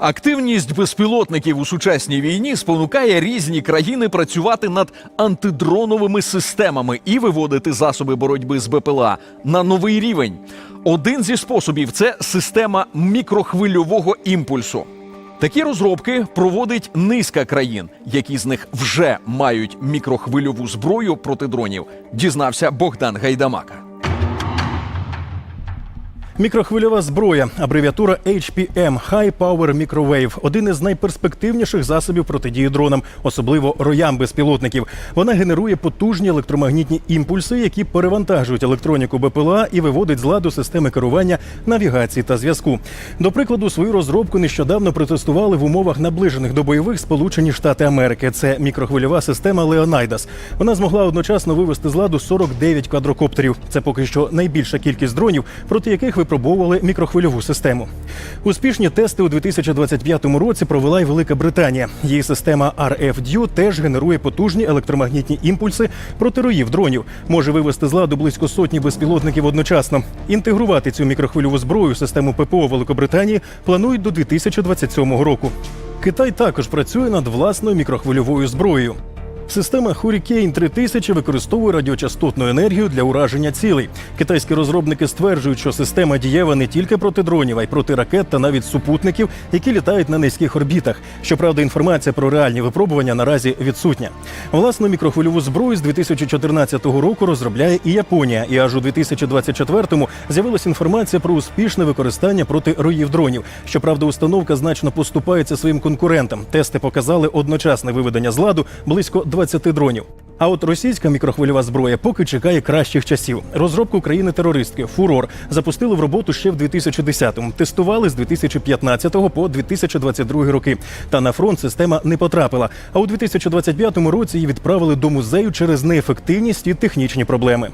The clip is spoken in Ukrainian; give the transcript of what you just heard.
Активність безпілотників у сучасній війні спонукає різні країни працювати над антидроновими системами і виводити засоби боротьби з БПЛА на новий рівень. Один зі способів це система мікрохвильового імпульсу. Такі розробки проводить низка країн, які з них вже мають мікрохвильову зброю проти дронів. Дізнався Богдан Гайдамака. Мікрохвильова зброя, абревіатура HPM – High Power Microwave – один із найперспективніших засобів протидії дронам, особливо роям безпілотників. Вона генерує потужні електромагнітні імпульси, які перевантажують електроніку БПЛА і виводить з ладу системи керування, навігації та зв'язку. До прикладу, свою розробку нещодавно протестували в умовах наближених до бойових Сполучені Штати Америки. Це мікрохвильова система Leonidas. Вона змогла одночасно вивести з ладу 49 квадрокоптерів. Це поки що найбільша кількість дронів, проти яких випробовували мікрохвильову систему. Успішні тести у 2025 році провела й Велика Британія. Її система RFDU теж генерує потужні електромагнітні імпульси проти роїв дронів. Може вивести з ладу близько сотні безпілотників одночасно. Інтегрувати цю мікрохвильову зброю в систему ППО Великобританії планують до 2027 року. Китай також працює над власною мікрохвильовою зброєю. Система Hurricane 3000 використовує радіочастотну енергію для ураження цілей. Китайські розробники стверджують, що система дієва не тільки проти дронів, а й проти ракет та навіть супутників, які літають на низьких орбітах. Щоправда, інформація про реальні випробування наразі відсутня. Власну мікрохвильову зброю з 2014 року розробляє і Японія. І аж у 2024-му з'явилася інформація про успішне використання проти роїв дронів. Щоправда, установка значно поступається своїм конкурентам. Тести показали одночасне виведення з ладу близько 20 дронів. А от російська мікрохвильова зброя поки чекає кращих часів. Розробку країни-терористки Фурор запустили в роботу ще в 2010-му. Тестували з 2015 по 2022 роки. Та на фронт система не потрапила. А у 2025 році її відправили до музею через неефективність і технічні проблеми.